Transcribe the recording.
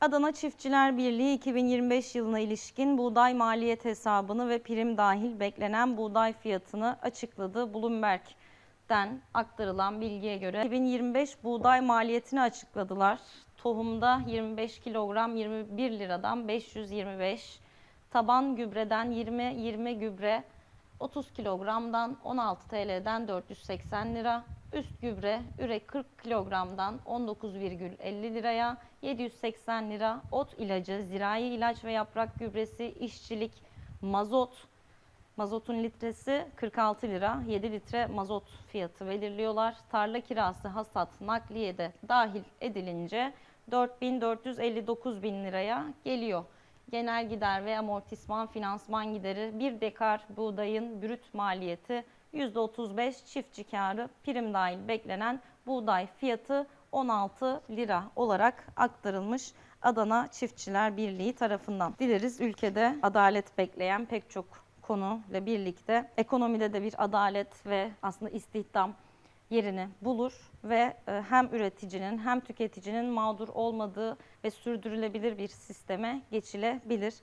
Adana Çiftçiler Birliği 2025 yılına ilişkin buğday maliyet hesabını ve prim dahil beklenen buğday fiyatını açıkladı. Bloomberg'den aktarılan bilgiye göre 2025 buğday maliyetini açıkladılar. Tohumda 25 kilogram 21 liradan 525, taban gübreden 20-20 gübre 30 kilogramdan 16 TL'den 480 lira, üst gübre ürek 40 kilogramdan 19,50 liraya 780 lira, ot ilacı, zirai ilaç ve yaprak gübresi, işçilik, mazot, mazotun litresi 46 lira, 7 litre mazot fiyatı belirliyorlar. Tarla kirası, hasat, nakliye de dahil edilince 4459 bin liraya geliyor. Genel gider ve amortisman finansman gideri 1 dekar buğdayın brüt maliyeti %35 çiftçi karı prim dahil beklenen buğday fiyatı 16 lira olarak aktarılmış Adana Çiftçiler Birliği tarafından. Dileriz ülkede adalet bekleyen pek çok konuyla birlikte ekonomide de bir adalet ve aslında istihdam yerini bulur ve e, hem üreticinin hem tüketicinin mağdur olmadığı ve sürdürülebilir bir sisteme geçilebilir.